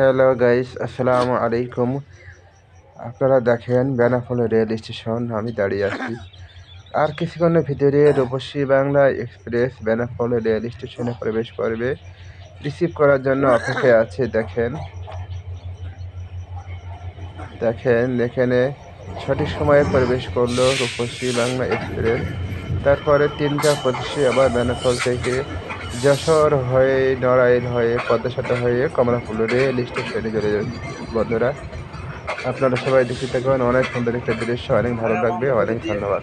Hello guys, আসসালামু আলাইকুম। আপনারা দেখেন বেনাফল রেল স্টেশন, আমি দাঁড়িয়ে আছি। আর কিছুক্ষণের ভিতরে রূপসী বাংলা এক্সপ্রেস বেনাফল রেল স্টেশনে প্রবেশ করবে। রিসিভ করার জন্য অপেক্ষায় আছে, দেখেন। দেখেন, এখানে সঠিক সময়ে প্রবেশ করল রূপসী বাংলা এক্সপ্রেস। তারপরে তিনটা পঁচিশে আবার বেনাফল থেকে যশোর হয়ে, নড়াইল হয়ে পদ্মাসাটা হয়ে কমলাপুর রেল স্টেশনে চলে যাবে বন্ধুরা, আপনারা সবাই দেখতে থাকবেন অনেক সুন্দর একটা দৃশ্য। অনেক ভালো লাগবে। অনেক ধন্যবাদ।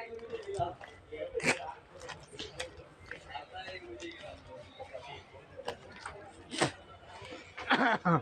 Ha ha ha.